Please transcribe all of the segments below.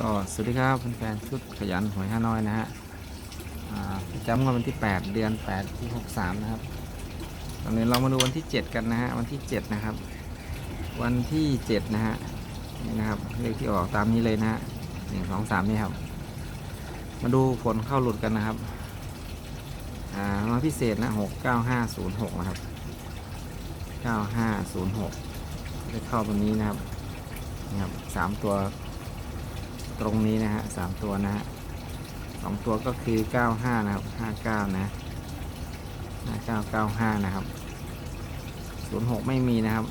ก็สวัสดีครับแฟนๆชุดขยันหวยห้าน้อยนะฮะอ่าประจำวันที่ 8 เดือน8ที่63 นะครับ ตอนนี้เรามาดูวันที่ 7 กันนะฮะ วันที่ 7 นะครับ วันที่ 7 นะฮะ นี่นะครับเลขที่ออกตามนี้เลยนะฮะหนึ่งสองสามนี่ครับ มาดูผลเข้าหลุดกันนะครับ อ่ามาพิเศษนะหกเก้าห้าศูนย์หกนะครับเก้าห้าศูนย์หกได้เข้าตรงนี้นะครับ นะครับสามตัว ตรงนี้นะฮะสามตัวนะฮะสองตัวก็คือ95นะครับ59นะ5995นะครับ06ไม่มีนะครับ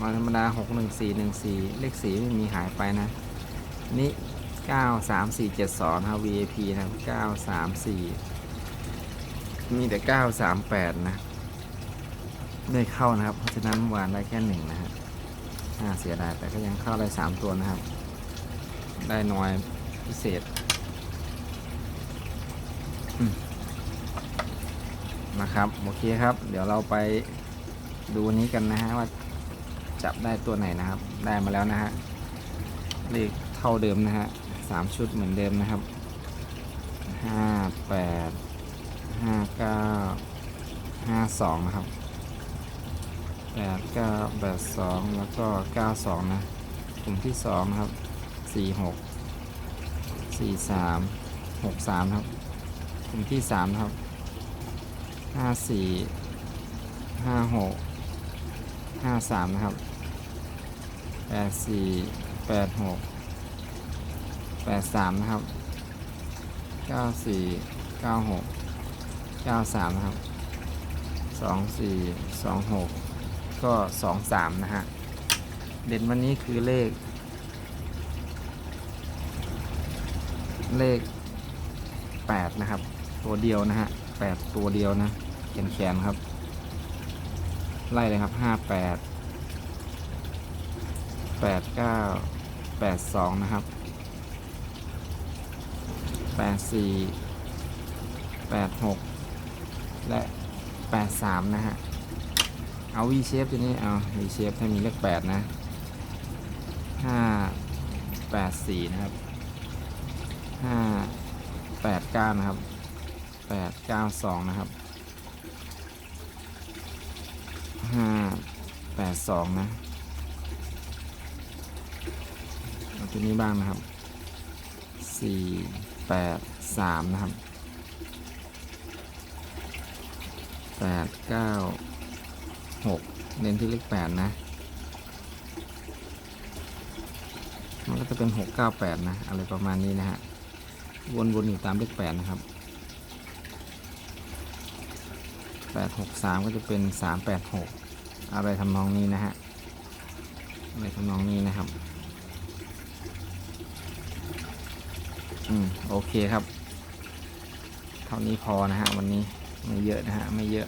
วันธรรมดา61414เลขสีไม่มีหายไปนะ นี่93472นะครับ VAP นะครับ934มีแต่938นะได้เข้านะครับ เพราะฉะนั้นเมื่อวานได้แค่หนึ่งนะฮะน่าเสียดายแต่ก็ยังเข้าได้3ตัวนะครับ ได้น้อยพิเศษนะครับโอเคครับ เดี๋ยวเราไปดูนี้กันนะฮะว่าจับได้ตัวไหนนะครับ ได้มาแล้วนะฮะเลขเท่าเดิมนะฮะสามชุดเหมือนเดิมนะครับห้าแปดห้าเก้าห้าสองนะครับแปดเก้าแปดสองแล้วก็เก้าสองนะกลุ่มที่สองนะครับ สี่หกสี่สามหกสามครับกลุ่มที่สามครับห้าสี่ห้าหกห้าสามนะครับแปดสี่แปดหกแปดสามนะครับเก้าสี่เก้าหกเก้าสามนะครับสองสี่สองหกก็สองสามนะฮะ เด่นวันนี้คือเลข เลข 8 นะครับ ตัวเดียวนะฮะ8ตัวเดียวนะแขนแขนๆครับ ไล่เลยครับ 58 89 82 นะครับ 84 86 และ 83 นะฮะ เอา V shape ตัวนี้ เอา V shape ถ้ามีเลข 8 นะ 5 84 นะครับ ห้าแปดเก้านะครับแปดเก้าสองนะครับห้าแปดสองนะเอาตัวนี้บ้างนะครับสี่แปดสามนะครับแปดเก้าหกเน้นที่เลขแปดนะมันก็จะเป็นหกเก้าแปดนะ อะไรประมาณนี้นะฮะ วนๆอยู่ตามเลขแปดนะครับแปดหกสามก็จะเป็นสามแปดหกอะไรทำนองนี้นะฮะอะไรทำนองนี้นะครับ อืม โอเคครับ เท่านี้พอนะฮะวันนี้ไม่เยอะนะฮะไม่เยอะ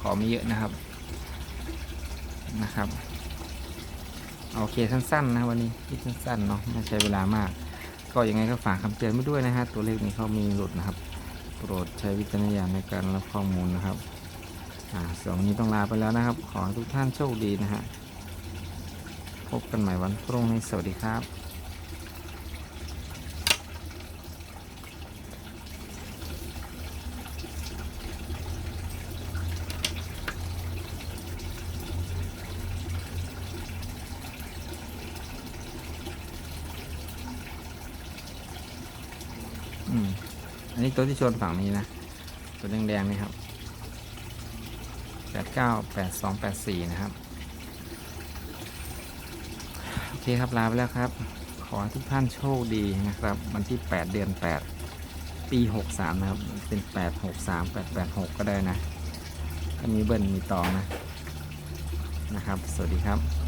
ขอไม่เยอะนะครับ นะครับ โอเคสั้นๆนะวันนี้คิดสั้นๆเนาะไม่ใช้เวลามาก ก็ยังไงก็ฝากคำเตือนไว้ด้วยนะฮะตัวเลขนี้เขามีหลุดนะครับ โปรดใช้วิจารณญาณในการรับข้อมูลนะครับอ่าสองนี้ต้องลาไปแล้วนะครับ ขอให้ทุกท่านโชคดีนะฮะพบกันใหม่วันพรุ่งนี้สวัสดีครับ อืมอันนี้ตัวที่ชนฝั่งนี้นะ ตัวแดงๆนี่ครับแปดเก้าแปดสองแปดสี่นะครับ โอเคครับลาไปแล้วครับ ขอทุกท่านโชคดีนะครับ วันที่8เดือน8ปี63นะครับ เป็น8 63 8 8 6ก็ได้นะก็มีเบิ้ลมีตองนะนะครับ สวัสดีครับ